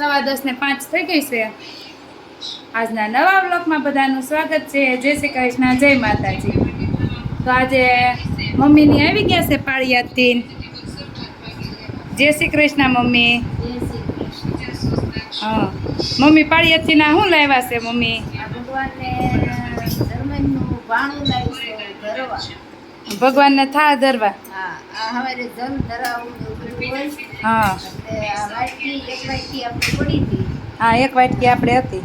સવા દસ ને પાંચ થઈ ગઈ છે. આજના નવા બ્લોકમાં બધાનું સ્વાગત છે. જય શ્રી કૃષ્ણ, જય માતાજી. તો આજે મમ્મીની આવી ગયા છે પાળિયાતી જય શ્રી કૃષ્ણ, મમ્મી. હા. મમ્મી પાળિયાદથી ના શું લાવ્યા છે, મમ્મી? ભગવાનને થાળ ધરવા. હા હા. એક વાટકી આપણે હતી.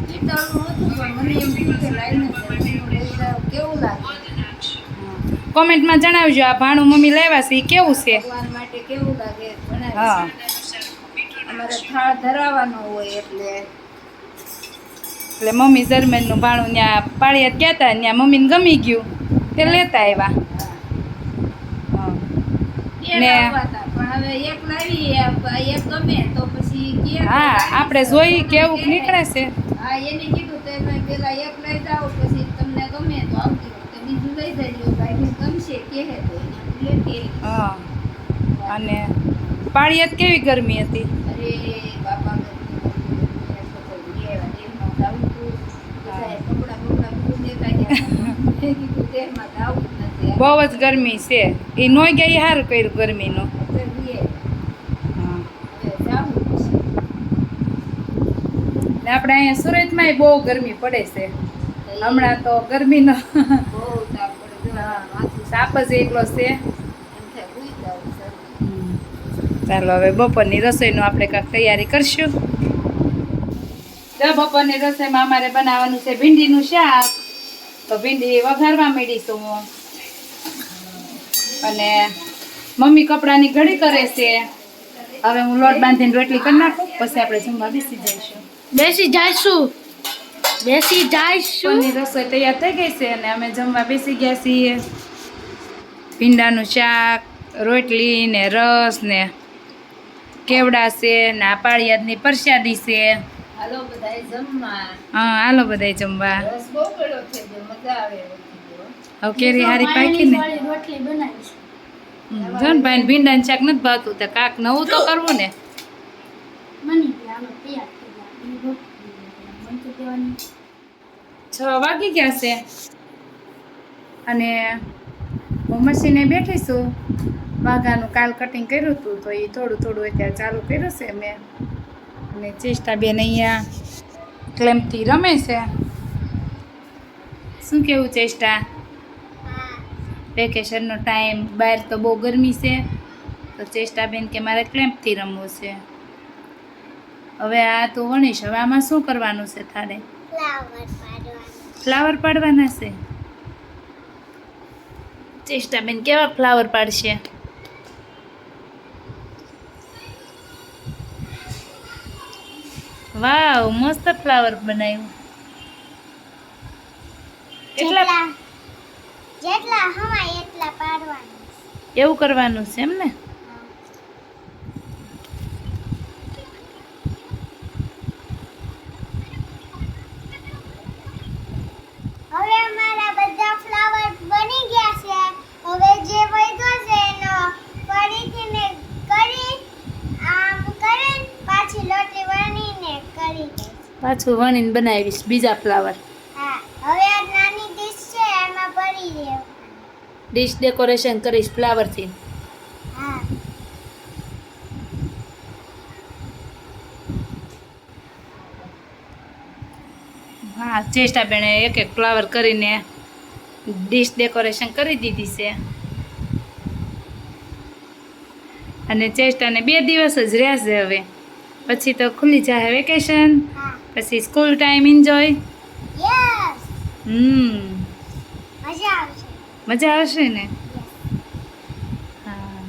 કોમેન્ટમાં જણાવજો આ ભાણું મમ્મી લાવ્યા છે એ કેવું છે? કેવું લાગે? હા. અમારે થાળ ધરાવવાનો હોય એટલે. એટલે મમ્મી જર્મનનું ભાણું ત્યાં પાળિયાદ કહેતા ત્યાં મમ્મીને ગમી ગયું. તે લેતા આવ્યા. ને- લાવવા હતા, પણ હવે એક લાવી એક ગમે તો પછી કે હા આપણે જોઈ કેવું નીકળે છે. અને એને કીધું તો એમાં પેલા એક લઈ જાઓ પછી તમને ગમે તો આવતી વખતે બીજું લઈ જજો ભાઈને ગમશે કે હે તો એનાથી લેતી આવી. હા અને પાળિયાદ કેવી ગરમી હતી અરે બાપા બહુ જ ગરમી છે. એ નોઈ ગયા સારું કર્યું ગરમીનું. ને આપણે અહીંયા સુરતમાં બહુ ગરમી પડે છે. હમણાં તો ગરમીનો સાપ જ એકલો છે. ચાલો, હવે બપોરની રસોઈનું આપણે કાંઈક તૈયારી કરશું. તો બપોરની રસોઈમાં અમારે બનાવવાનું છે ભીંડીનું શાક. તો ભીંડી વઘારવા માંડીશું હું. અને મમ્મી કપડાની ઘડી કરે છે. હવે હું લોટ બાંધીને રોટલી કરી નાખું પછી આપણે જમવા બેસી જઈશું. બેસી જઈશું. બેસી જઈશું. રસોઈ તૈયાર થઈ ગઈ છે અને અમે જમવા બેસી ગયા છીએ. ભીંડાનું શાક રોટલી ને રસ ને કેવડા છે ને આ પાળિયાદની પરસાદી છે. હાલો બધા જમવા. હા હાલો બધાય જમવા. બહુ પડ્યો છે મજા આવે. હવે કેરી હારી પાકી ને. રોટલી બનાવીશ. જો ને ભાઈ ભીંડાનું શાક નથી ભાવતું તો કાક નવું તો કરવું ને. છ વાગી ગયા છે. અને હું મશીને બેઠી છું. વાઘાનું કાલ કટિંગ કર્યું હતું તો એ થોડું થોડું અત્યારે ચાલુ કર્યું છે મેં. અને ચેષ્ટા બેન અહીંયા ક્લેમ્પથી રમે છે. શું કેવું ચેષ્ટા? વેકેશનનો ટાઈમ બહાર તો બહુ ગરમી છે. તો ચેષ્ટાબેન કે મારે ક્લેમ્પથી રમવું છે. હવે આ તું વણીશ હવે આમાં શું કરવાનું છે તારે? ફ્લાવર પાડવાના. છે? ચેષ્ટાબેન કેવા ફ્લાવર પાડશે? વાવ મસ્ત ફ્લાવર બનાવ્યું કેટલા જેટલા હવાય એટલા પાડવાના એવું કરવાનું છે એમ ને? હવે અમારા બધા ફ્લાવર બની ગયા છે. હવે જે વધ્યો છે એનો ફરીથી ને કરી આમ કરીને પાછી લોટલી વણીને કરી દઈશ. પાછું વણીને બનાવીશ બીજા ફ્લાવર ડીશ ડેકોરેશન કરીશ ફ્લાવરથી હા. હા ચેષ્ટા બેને એક એક ફ્લાવર કરીને ડીશ ડેકોરેશન કરી દીધી છે. અને ચેષ્ટાને બે દિવસ જ રહ્યા છે હવે. પછી તો ખુલી જાય વેકેશન પછી સ્કૂલ ટાઈમ એન્જોય હમ. મજા આવશે મજા આવશે ને? હા.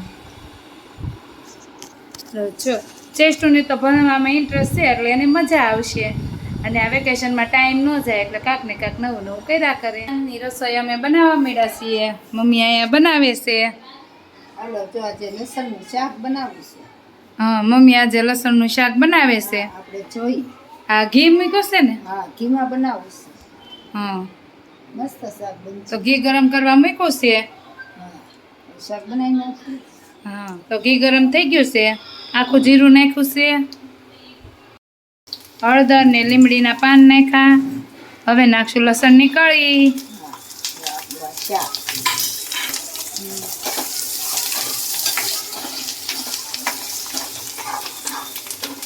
જો ચેસ્ટોને તો ભણવામાં ઇન્ટરેસ્ટ છે એટલે એને મજા આવશે. અને આ વેકેશનમાં ટાઈમ ન જાય એટલે કાંક ને કાંક નવું નવું કર્યા કરે. ની રસોઈ અમે બનાવવા માંડ્યા છીએ. મમ્મી અહીંયા બનાવે છે. હાલો જો આજે લસણનું શાક બનાવવું છે. હા મમ્મી આજે લસણનું શાક બનાવે છે. આપણે જોઈ. આ ઘી મૂક્યો છે ને? હા ઘીમાં બનાવું છે. હા. મસ્ત શાક બનશે તો ઘી ગરમ કરવા મૂક્યું છે? શાક બનાવી નાખ્યું. હા તો ઘી ગરમ થઈ ગયું છે. આખું જીરું નાખ્યું છે. હળદર ને લીમડીના પાન નાખ્યા. હવે નાખશું લસણ કળી આપણું આ શાક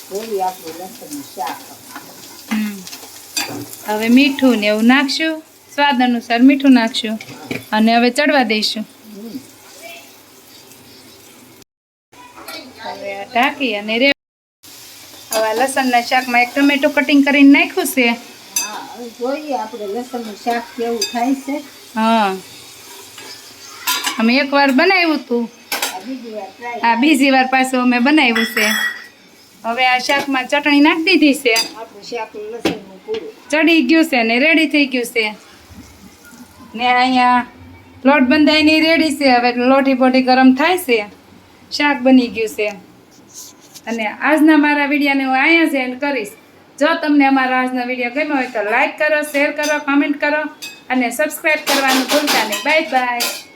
જોઈ આપણું લસણનું શાક. હમ. હવે મીઠું ને એવું નાખશું. સ્વાદ અનુસાર મીઠું નાખશું અને હવે ચડવા દઈશું. હવે આ ઢાંકી અને રે હવે લસણના શાકમાં એક ટમેટું કટિંગ કરીને નાખ્યું છે. હા જોઈએ આપણે લસણનું શાક કેવું થાય છે. હા. અમે એકવાર બનાવ્યું હતું. આ બીજી વાર પાછું અમે બનાવ્યું છે. હવે આ શાકમાં ચટણી નાખી દીધી છે. ચડી ગયું છે ને રેડી થઈ ગયું છે. ને અહીંયા લોટ બંધાઈને રેડી છે. હવે લોટી બોટી ગરમ થાય છે. શાક બની ગયું છે. અને આજના મારા વિડીયોને હું અહીંયા જ એન્ડ કરીશ. જો તમને અમારો આજનો વીડિયો ગમ્યો હોય તો લાઇક કરો શેર કરો કમેન્ટ કરો અને સબસ્ક્રાઈબ કરવાનું ભૂલતા નહીં. Bye bye